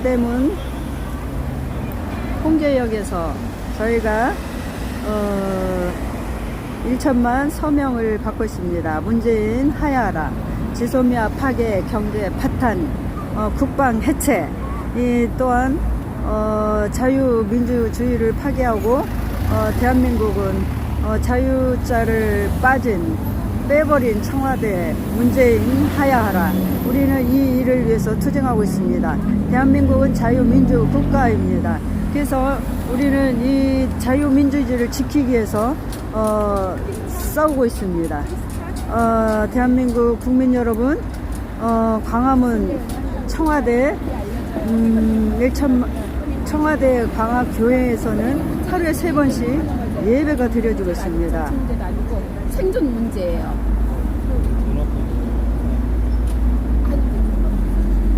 서대문 홍제역에서 저희가 어, 1천만 서명을 받고 있습니다. 문재인 하야라, 지소미아 파괴, 경제 파탄, 어, 국방 해체, 이 또한 어, 자유민주주의를 파괴하고 어, 대한민국은 어, 자유자를 빠진 빼버린 청와대 문재인 하야하라 우리는 이 일을 위해서 투쟁하고 있습니다. 대한민국은 자유민주 국가입니다. 그래서 우리는 이 자유민주주의를 지키기 위해서 어, 싸우고 있습니다. 어, 대한민국 국민 여러분, 어, 광화문 청와대 음, 1천 청와대 광화교회에서는 하루에 세 번씩 예배가 드려지고 있습니다. 생존 문제예요.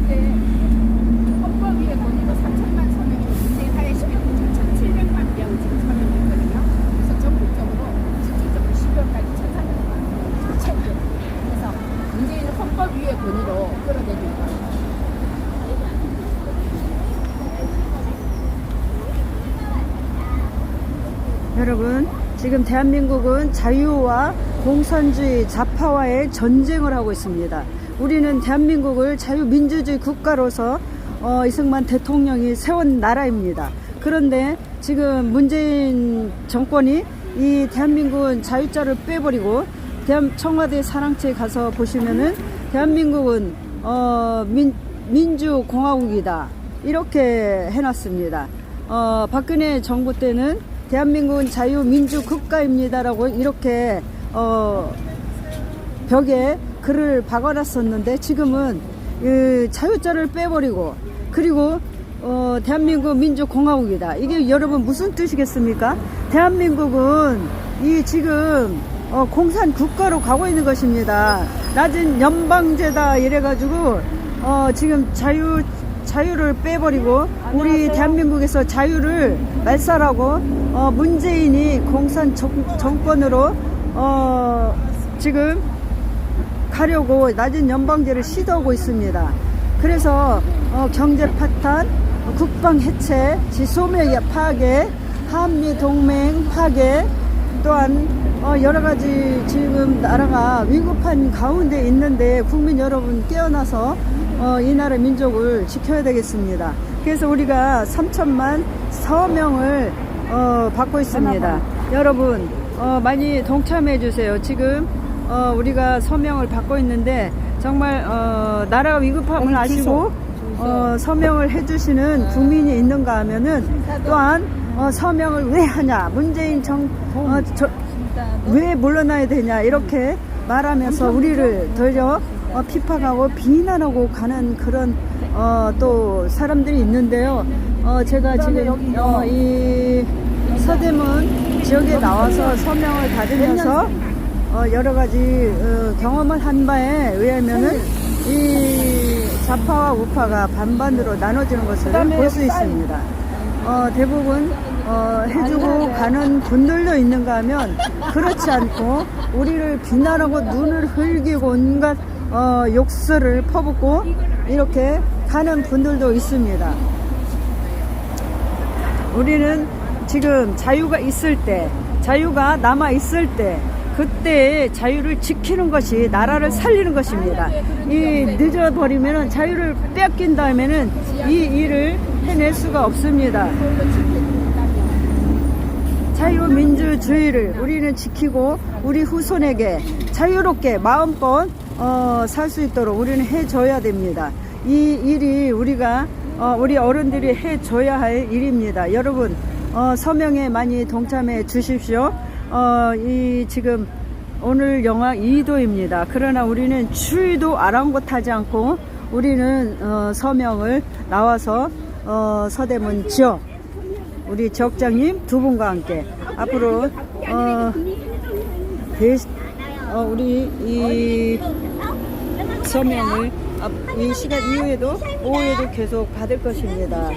근데 헌법위에 보니까 3천만 서명이 문재인 하야 시민 1,700만 명 지금 서명이 있거든요. 그래서 전국적으로 실질적으로 12월까지 1,400만 채우죠. 그래서 문재인은 헌법위의 권위로 끌어내는 거예요. 여러분, 지금 대한민국은 자유와 공산주의 좌파와의 전쟁을 하고 있습니다. 우리는 대한민국을 자유민주주의 국가로서 어, 이승만 대통령이 세운 나라입니다. 그런데 지금 문재인 정권이 이 대한민국은 자유자를 빼버리고 대한 청와대 사랑채에 가서 보시면은 대한민국은 어, 민, 민주공화국이다 이렇게 해놨습니다. 어, 박근혜 정부 때는 대한민국은 자유민주 국가입니다라고 이렇게 어, 벽에 글을 박아놨었는데 지금은 그 자유자를 빼버리고 그리고 어, 대한민국 민주공화국이다. 이게 여러분 무슨 뜻이겠습니까? 대한민국은 이 지금 어, 공산 국가로 가고 있는 것입니다. 낮은 연방제다 이래가지고 어, 지금 자유 자유를 빼버리고 우리 대한민국에서 자유를 말살하고 어, 문재인이 공산 정, 정권으로 어, 지금 가려고 낮은 연방제를 시도하고 있습니다. 그래서 어, 경제 파탄, 어, 국방 해체, 지소매 파괴, 한미 동맹 파괴, 또한 어, 여러 가지 지금 나라가 위급한 가운데 있는데 국민 여러분 깨어나서 어, 이 나라 민족을 지켜야 되겠습니다. 그래서 우리가 3천만 서명을 어, 받고 있습니다. 여러분 어, 많이 동참해 주세요. 지금 어, 우리가 서명을 받고 있는데 정말 어, 나라가 위급함을 아시고 어, 서명을 해주시는 국민이 있는가 하면은 또한 어, 서명을 왜 하냐. 문재인 정 어, 저, 왜 물러나야 되냐. 이렇게 말하면서 우리를 돌려 어, 비판하고 비난하고 가는 그런 어, 또 사람들이 있는데요. 어, 제가 지금 어, 이 서대문 지역에 나와서 서명을 받으면서 어, 여러 가지 어, 경험을 한 바에 의하면은 이 좌파와 우파가 반반으로 나눠지는 것을 볼 수 있습니다. 어, 대부분 어, 해주고 가는 분들도 있는가 하면 그렇지 않고 우리를 비난하고 눈을 흘기고 온갖 어, 욕설을 퍼붓고 이렇게 가는 분들도 있습니다. 우리는 지금 자유가 있을 때, 자유가 남아 있을 때, 그때 자유를 지키는 것이 나라를 살리는 것입니다. 이 늦어버리면 자유를 뺏긴 다음에는 이 일을 해낼 수가 없습니다. 자유민주주의를 우리는 지키고 우리 후손에게 자유롭게 마음껏 어, 살 수 있도록 우리는 해줘야 됩니다. 이 일이 우리가 어, 우리 어른들이 해줘야 할 일입니다. 여러분 어, 서명에 많이 동참해 주십시오. 어, 이 지금 오늘 영하 2도입니다. 그러나 우리는 추위도 아랑곳하지 않고 우리는 어, 서명을 나와서 어, 서대문 지역 우리 지역장님 두 분과 함께 앞으로 어, 대, 어, 우리 이 서명을 앞- 이 시간 이후에도 오후에도 계속 받을 것입니다.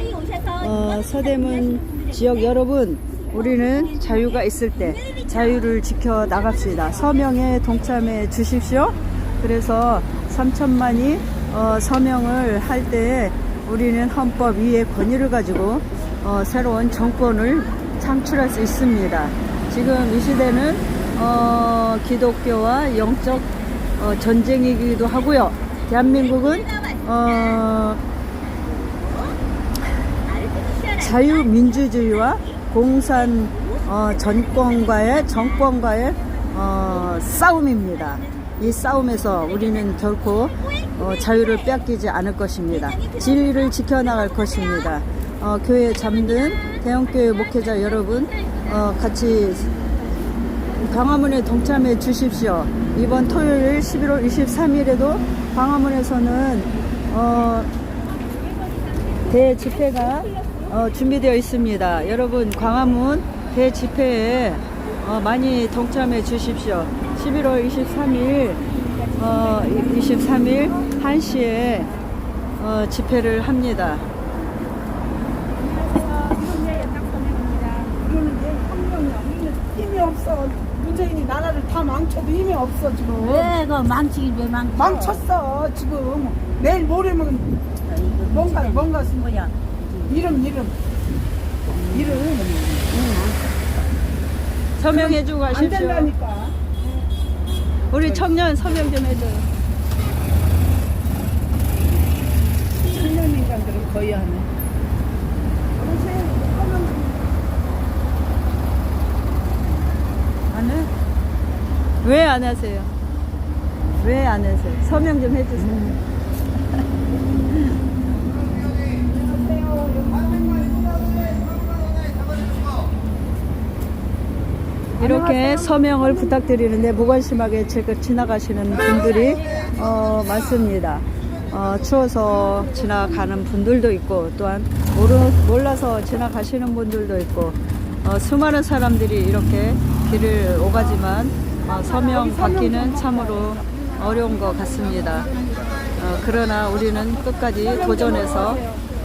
어, 서대문 지역 여러분, 우리는 자유가 있을 때 자유를 지켜 나갑시다. 서명에 동참해 주십시오. 그래서 3천만이 어, 서명을 할 때 우리는 헌법 위의 권위를 가지고 어, 새로운 정권을 창출할 수 있습니다. 지금 이 시대는 어, 기독교와 영적 어, 전쟁이기도 하고요. 대한민국은 어, 자유민주주의와 공산 어, 정권과의 정권과의 어, 싸움입니다. 이 싸움에서 우리는 결코 어, 자유를 빼앗기지 않을 것입니다. 진리를 지켜나갈 것입니다. 어, 교회에 잠든 대형교회 목회자 여러분 어, 같이 광화문에 동참해 주십시오. 이번 토요일 11월 23일에도 광화문에서는 어, 대 집회가 어, 준비되어 있습니다. 여러분 광화문 대 집회에 어, 많이 동참해 주십시오. 11월 23일 어, 23일 1시에 어, 집회를 합니다. 이거는 내 환경이야. 우리는 힘이 없어. 문재인이 나라를 다 망쳐도 힘이 없어 지금. 왜, 그 망치긴 왜 망쳐? 망쳤어 지금. 내일 모레면 뭔가 뭔가 뭐야? 이름 이름 이름 서명해주고 안 가십시오. 된다니까. 우리 청년 서명 좀 해줘요. 청년 인간들은 거의 하네. 안 해? 왜 안 하세요? 왜 안 하세요? 서명 좀 해주세요. 이렇게 서명을 부탁드리는데 무관심하게 지나가시는 분들이 어, 많습니다. 어, 추워서 지나가는 분들도 있고 또한 모르, 몰라서 지나가시는 분들도 있고 어, 수많은 사람들이 이렇게 길을 오가지만 어, 서명 받기는 참으로 어려운 것 같습니다. 어, 그러나 우리는 끝까지 도전해서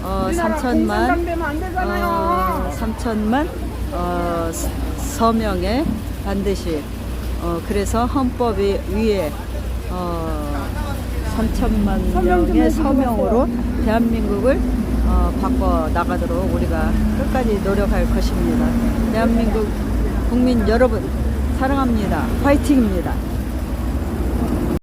어, 3천만 공산당되면 안 되잖아요. 어, 3천만 어, 서- 서명에 반드시 어, 그래서 헌법 위- 위에 어, 3천만 서명 좀 명의 서명으로 대한민국을 어, 바꿔 나가도록 우리가 끝까지 노력할 것입니다. 대한민국 국민 여러분 사랑합니다. 화이팅입니다.